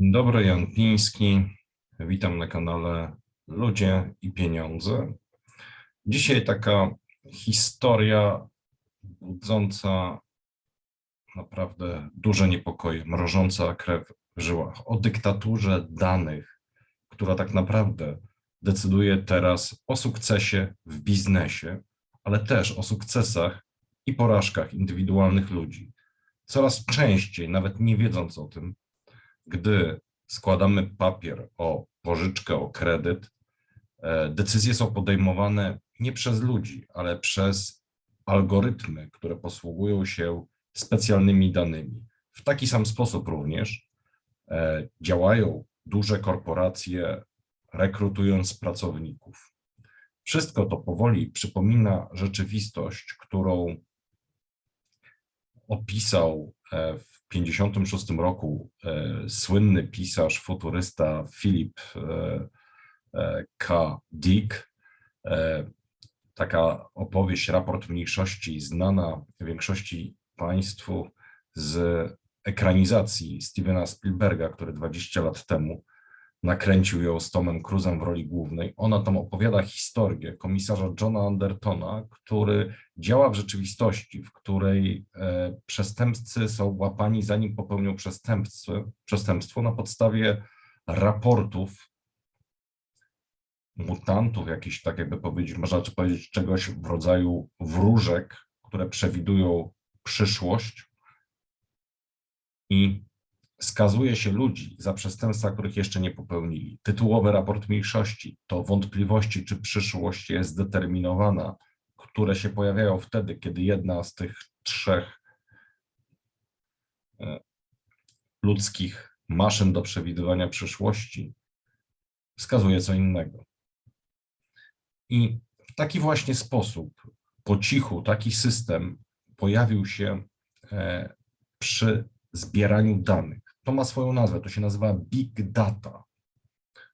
Dobry, Jan Piński. Witam na kanale Ludzie i Pieniądze. Dzisiaj taka historia budząca naprawdę duże niepokoje, mrożąca krew w żyłach. O dyktaturze danych, która tak naprawdę decyduje teraz o sukcesie w biznesie, ale też o sukcesach i porażkach indywidualnych ludzi. Coraz częściej, nawet nie wiedząc o tym, gdy składamy papier o pożyczkę, o kredyt, e, decyzje są podejmowane nie przez ludzi, ale przez algorytmy, które posługują się specjalnymi danymi. W taki sam sposób również e, działają duże korporacje, rekrutując pracowników. Wszystko to powoli przypomina rzeczywistość, którą opisał e, w 1956 roku e, słynny pisarz, futurysta Philip e, e, K. Dick. Taka opowieść, raport mniejszości, znana większości państwu z ekranizacji Stevena Spielberga, który 20 lat temu nakręcił ją z Tomem Cruzem w roli głównej. Ona tam opowiada historię komisarza Johna Andertona, który działa w rzeczywistości, w której e, przestępcy są łapani zanim popełnią przestępstwo, na podstawie raportów mutantów, jakichś tak jakby powiedzieć, można powiedzieć czegoś w rodzaju wróżek, które przewidują przyszłość i skazuje się ludzi za przestępstwa, których jeszcze nie popełnili. Tytułowy raport mniejszości to wątpliwości, czy przyszłość jest zdeterminowana, które się pojawiają wtedy, kiedy jedna z tych trzech e, ludzkich maszyn do przewidywania przyszłości wskazuje co innego. I w taki właśnie sposób, po cichu, taki system pojawił się e, przy zbieraniu danych. To ma swoją nazwę, to się nazywa Big Data.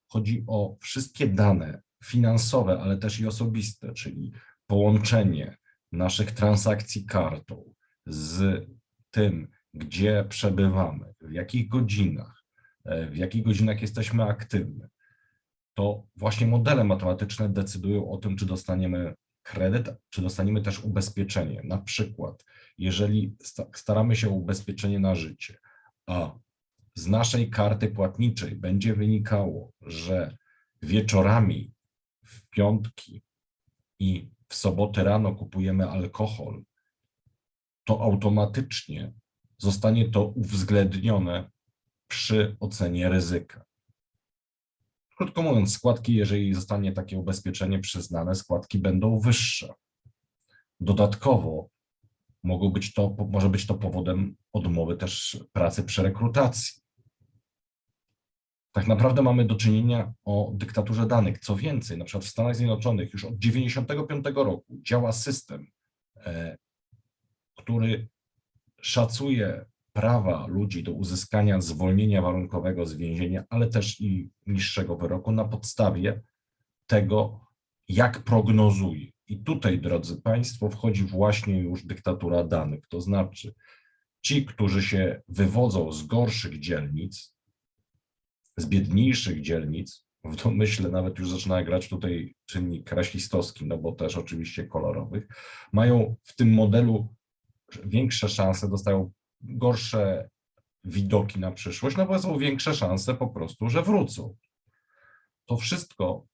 Chodzi o wszystkie dane finansowe, ale też i osobiste, czyli połączenie naszych transakcji kartą z tym, gdzie przebywamy, w jakich godzinach, e, w jakich godzinach jesteśmy aktywni. To właśnie modele matematyczne decydują o tym, czy dostaniemy kredyt, czy dostaniemy też ubezpieczenie. Na przykład, jeżeli sta- staramy się o ubezpieczenie na życie, a z naszej karty płatniczej będzie wynikało, że wieczorami w piątki i w sobotę rano kupujemy alkohol, to automatycznie zostanie to uwzględnione przy ocenie ryzyka. Krótko mówiąc, składki, jeżeli zostanie takie ubezpieczenie przyznane, składki będą wyższe. Dodatkowo mogą być to, może być to powodem odmowy też pracy przy rekrutacji. Tak naprawdę mamy do czynienia o dyktaturze danych. Co więcej, na przykład w Stanach Zjednoczonych już od 1995 roku działa system, e, który szacuje prawa ludzi do uzyskania zwolnienia warunkowego z więzienia, ale też i niższego wyroku na podstawie tego, jak prognozuje. I tutaj, drodzy Państwo, wchodzi właśnie już dyktatura danych. To znaczy, ci, którzy się wywodzą z gorszych dzielnic, z biedniejszych dzielnic, w domyśle nawet już zaczyna grać tutaj czynnik rasistowski, no bo też oczywiście kolorowych, mają w tym modelu większe szanse, dostają gorsze widoki na przyszłość, no bo są większe szanse po prostu, że wrócą. To wszystko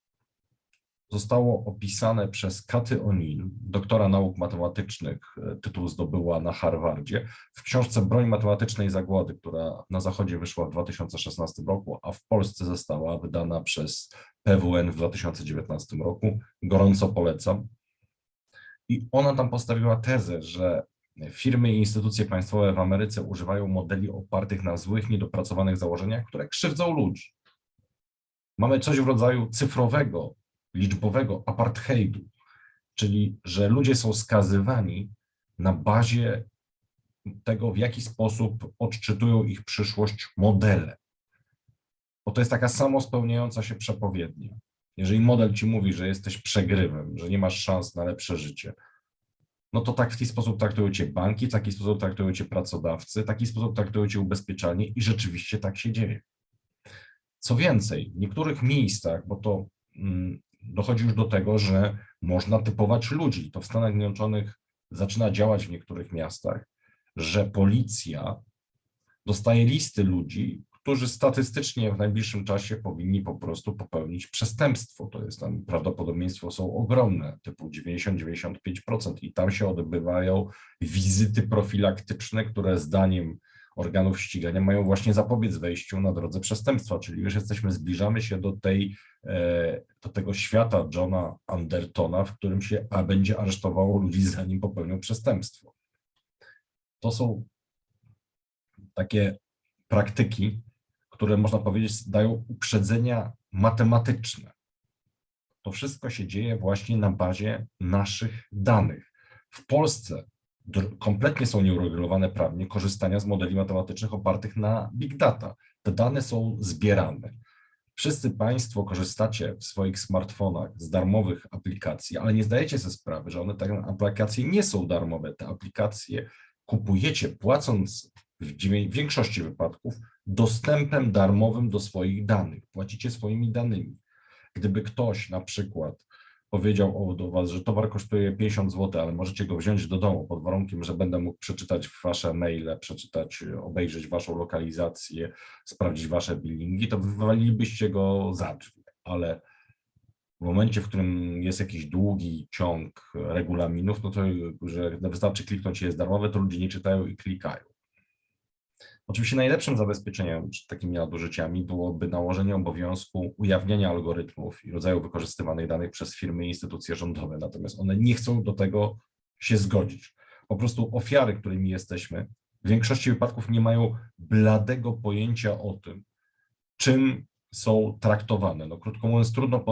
zostało opisane przez Katy O'Neill, doktora nauk matematycznych, e, tytuł zdobyła na Harvardzie, w książce Broń matematycznej zagłady, która na zachodzie wyszła w 2016 roku, a w Polsce została wydana przez PWN w 2019 roku. Gorąco polecam. I ona tam postawiła tezę, że firmy i instytucje państwowe w Ameryce używają modeli opartych na złych, niedopracowanych założeniach, które krzywdzą ludzi. Mamy coś w rodzaju cyfrowego, liczbowego apartheidu, czyli że ludzie są skazywani na bazie tego, w jaki sposób odczytują ich przyszłość modele. Bo to jest taka samo spełniająca się przepowiednia. Jeżeli model ci mówi, że jesteś przegrywem, że nie masz szans na lepsze życie, no to tak w taki sposób traktują cię banki, taki sposób traktują cię pracodawcy, taki sposób traktują cię ubezpieczalnie i rzeczywiście tak się dzieje. Co więcej, w niektórych miejscach, bo to mm, dochodzi już do tego, że można typować ludzi. To w Stanach Zjednoczonych zaczyna działać w niektórych miastach, że policja dostaje listy ludzi, którzy statystycznie w najbliższym czasie powinni po prostu popełnić przestępstwo. To jest tam prawdopodobieństwo są ogromne, typu 90-95% i tam się odbywają wizyty profilaktyczne, które zdaniem organów ścigania mają właśnie zapobiec wejściu na drodze przestępstwa, czyli już jesteśmy, zbliżamy się do tej, e, do tego świata Johna Andertona, w którym się a będzie aresztowało ludzi zanim popełnią przestępstwo. To są takie praktyki, które można powiedzieć dają uprzedzenia matematyczne. To wszystko się dzieje właśnie na bazie naszych danych. W Polsce kompletnie są nieuregulowane prawnie korzystania z modeli matematycznych opartych na big data. Te dane są zbierane. Wszyscy Państwo korzystacie w swoich smartfonach z darmowych aplikacji, ale nie zdajecie sobie sprawy, że one te aplikacje nie są darmowe. Te aplikacje kupujecie płacąc w większości wypadków dostępem darmowym do swoich danych. Płacicie swoimi danymi. Gdyby ktoś na przykład powiedział do Was, że towar kosztuje 50 zł, ale możecie go wziąć do domu pod warunkiem, że będę mógł przeczytać Wasze maile, przeczytać, obejrzeć Waszą lokalizację, sprawdzić Wasze billingi, to wywalilibyście go za drzwi. Ale w momencie, w którym jest jakiś długi ciąg regulaminów, no to że wystarczy kliknąć jest darmowe, to ludzie nie czytają i klikają. Oczywiście najlepszym zabezpieczeniem przed takimi nadużyciami byłoby nałożenie obowiązku ujawniania algorytmów i rodzaju wykorzystywanych danych przez firmy i instytucje rządowe, natomiast one nie chcą do tego się zgodzić. Po prostu ofiary, którymi jesteśmy, w większości wypadków nie mają bladego pojęcia o tym, czym są traktowane. No, krótko mówiąc, trudno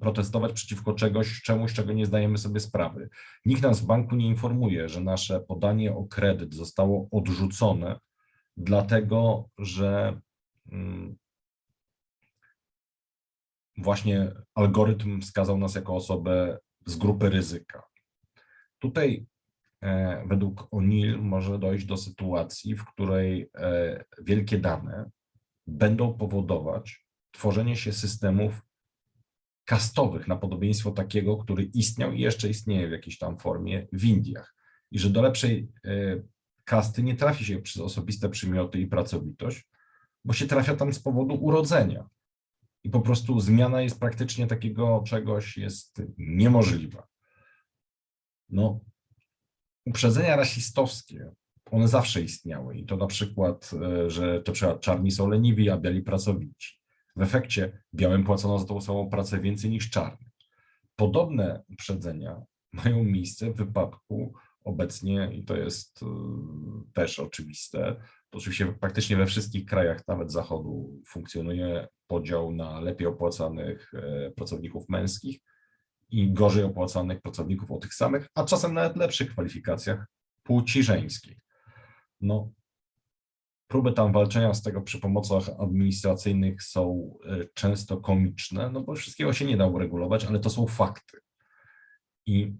protestować przeciwko czegoś, czemuś, czego nie zdajemy sobie sprawy. Nikt nas w banku nie informuje, że nasze podanie o kredyt zostało odrzucone dlatego że mm, właśnie algorytm wskazał nas jako osobę z grupy ryzyka. Tutaj e, według O'Neill może dojść do sytuacji, w której e, wielkie dane będą powodować tworzenie się systemów kastowych na podobieństwo takiego, który istniał i jeszcze istnieje w jakiejś tam formie w Indiach. I że do lepszej e, kasty nie trafi się przez osobiste przymioty i pracowitość, bo się trafia tam z powodu urodzenia. I po prostu zmiana jest praktycznie takiego czegoś jest niemożliwa. No, uprzedzenia rasistowskie, one zawsze istniały i to na przykład, e, że to przykład czarni są leniwi, a biali pracowici. W efekcie białym płacono za tą samą pracę więcej niż czarnym. Podobne uprzedzenia mają miejsce w wypadku obecnie i to jest y, też oczywiste. To oczywiście praktycznie we wszystkich krajach, nawet Zachodu, funkcjonuje podział na lepiej opłacanych e, pracowników męskich i gorzej opłacanych pracowników o tych samych, a czasem nawet lepszych kwalifikacjach płci żeńskiej. No, próby tam walczenia z tego przy pomocach administracyjnych są e, często komiczne, no bo wszystkiego się nie da uregulować, ale to są fakty. I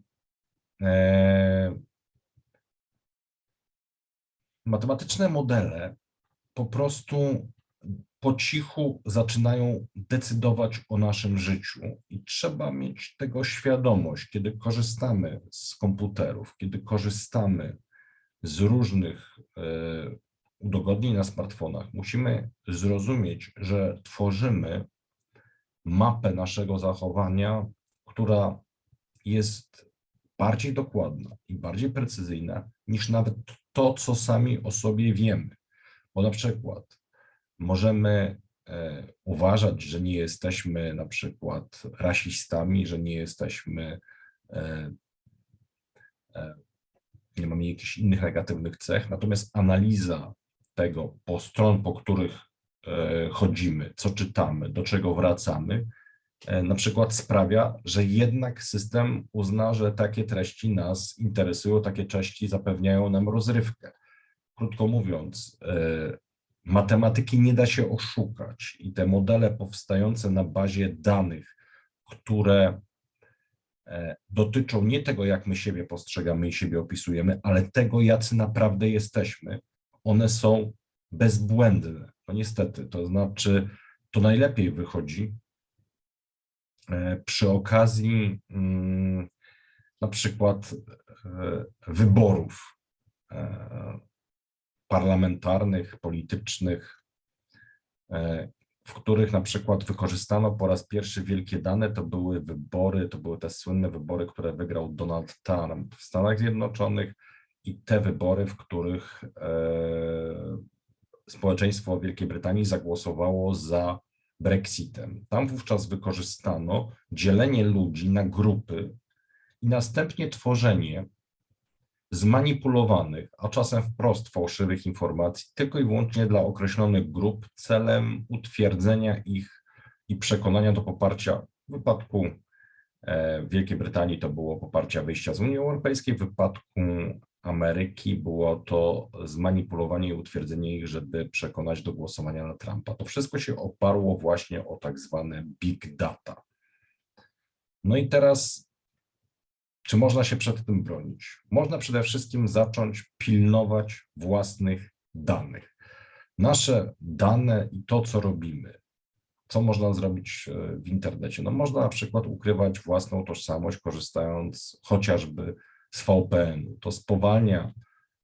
e, matematyczne modele po prostu po cichu zaczynają decydować o naszym życiu i trzeba mieć tego świadomość, kiedy korzystamy z komputerów, kiedy korzystamy z różnych e, udogodnień na smartfonach. Musimy zrozumieć, że tworzymy mapę naszego zachowania, która jest bardziej dokładna i bardziej precyzyjna niż nawet to, co sami o sobie wiemy. Bo na przykład możemy e, uważać, że nie jesteśmy na przykład rasistami, że nie jesteśmy, e, e, nie mamy jakichś innych negatywnych cech, natomiast analiza tego po stron, po których chodzimy, co czytamy, do czego wracamy, na przykład sprawia, że jednak system uzna, że takie treści nas interesują, takie treści zapewniają nam rozrywkę. Krótko mówiąc, e, matematyki nie da się oszukać i te modele powstające na bazie danych, które e, dotyczą nie tego, jak my siebie postrzegamy i siebie opisujemy, ale tego, jacy naprawdę jesteśmy, one są bezbłędne. No niestety, to znaczy to najlepiej wychodzi e, przy okazji mm, na przykład e, wyborów e, parlamentarnych, politycznych, e, w których na przykład wykorzystano po raz pierwszy wielkie dane, to były wybory, to były te słynne wybory, które wygrał Donald Trump w Stanach Zjednoczonych i te wybory, w których e, społeczeństwo Wielkiej Brytanii zagłosowało za Brexitem. Tam wówczas wykorzystano dzielenie ludzi na grupy i następnie tworzenie zmanipulowanych, a czasem wprost fałszywych informacji, tylko i wyłącznie dla określonych grup celem utwierdzenia ich i przekonania do poparcia. W wypadku e, Wielkiej Brytanii to było poparcia wyjścia z Unii Europejskiej, w wypadku Ameryki było to zmanipulowanie i utwierdzenie ich, żeby przekonać do głosowania na Trumpa. To wszystko się oparło właśnie o tak zwane big data. No i teraz czy można się przed tym bronić? Można przede wszystkim zacząć pilnować własnych danych. Nasze dane i to, co robimy, co można zrobić e, w internecie? No można na przykład ukrywać własną tożsamość, korzystając chociażby z VPN-u. To spowalnia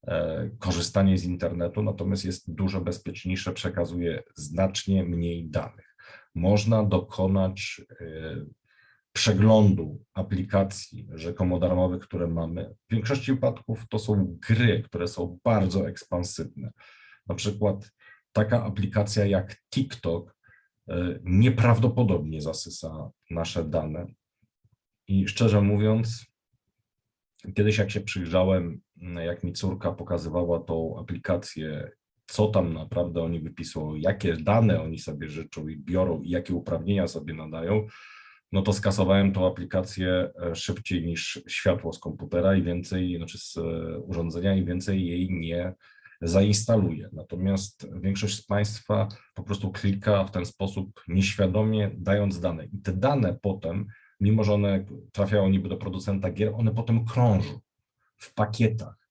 e, korzystanie z internetu, natomiast jest dużo bezpieczniejsze, przekazuje znacznie mniej danych. Można dokonać e, przeglądu aplikacji rzekomo darmowych, które mamy. W większości wypadków to są gry, które są bardzo ekspansywne. Na przykład taka aplikacja jak TikTok e, nieprawdopodobnie zasysa nasze dane. I szczerze mówiąc, kiedyś jak się przyjrzałem, jak mi córka pokazywała tą aplikację, co tam naprawdę oni wypisują, jakie dane oni sobie życzą i biorą i jakie uprawnienia sobie nadają, no to skasowałem tą aplikację e, szybciej niż światło z komputera i więcej, znaczy z e, urządzenia i więcej jej nie zainstaluję. Natomiast większość z Państwa po prostu klika w ten sposób nieświadomie, dając dane. I te dane potem, mimo że one trafiają niby do producenta gier, one potem krążą w pakietach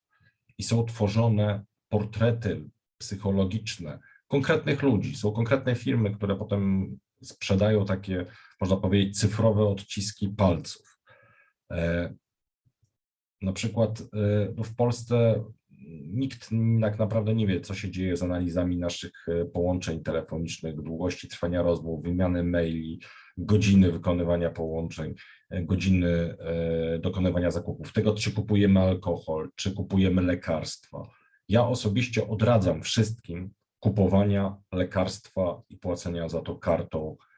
i są tworzone portrety psychologiczne konkretnych ludzi. Są konkretne firmy, które potem sprzedają takie, można powiedzieć, cyfrowe odciski palców. E, na przykład e, no w Polsce nikt tak naprawdę nie wie, co się dzieje z analizami naszych e, połączeń telefonicznych, długości trwania rozmów, wymiany maili, godziny wykonywania połączeń, godziny dokonywania zakupów, tego, czy kupujemy alkohol, czy kupujemy lekarstwa. Ja osobiście odradzam wszystkim kupowania lekarstwa i płacenia za to kartą e,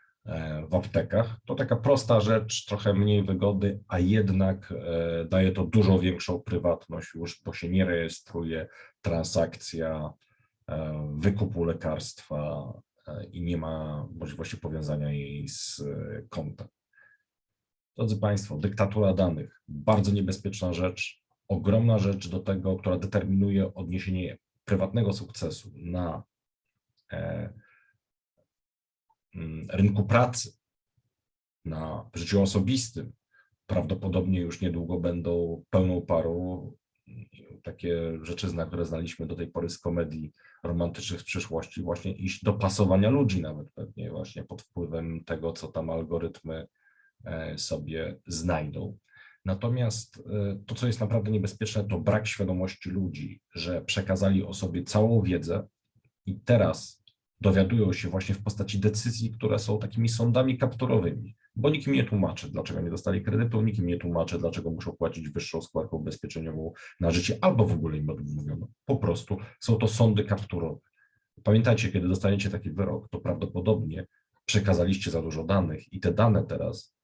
w aptekach. To taka prosta rzecz, trochę mniej wygody, a jednak e, daje to dużo większą prywatność już, bo się nie rejestruje transakcja e, wykupu lekarstwa i nie ma możliwości powiązania jej z kontem. Drodzy Państwo, dyktatura danych, bardzo niebezpieczna rzecz, ogromna rzecz do tego, która determinuje odniesienie prywatnego sukcesu na E, rynku pracy, na życiu osobistym, prawdopodobnie już niedługo będą pełną parą takie rzeczy, które znaliśmy do tej pory z komedii romantycznych z przyszłości, właśnie iść do pasowania ludzi nawet pewnie właśnie pod wpływem tego, co tam algorytmy e, sobie znajdą. Natomiast e, to, co jest naprawdę niebezpieczne, to brak świadomości ludzi, że przekazali o sobie całą wiedzę i teraz dowiadują się właśnie w postaci decyzji, które są takimi sądami kapturowymi, bo nikt im nie tłumaczy, dlaczego nie dostali kredytu, nikt im nie tłumaczy, dlaczego muszą płacić wyższą składkę ubezpieczeniową na życie, albo w ogóle im odmówiono. Po prostu są to sądy kapturowe. Pamiętajcie, kiedy dostaniecie taki wyrok, to prawdopodobnie przekazaliście za dużo danych i te dane teraz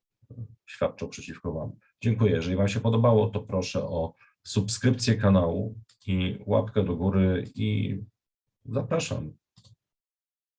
świadczą przeciwko Wam. Dziękuję. Jeżeli Wam się podobało, to proszę o subskrypcję kanału i łapkę do góry i zapraszam.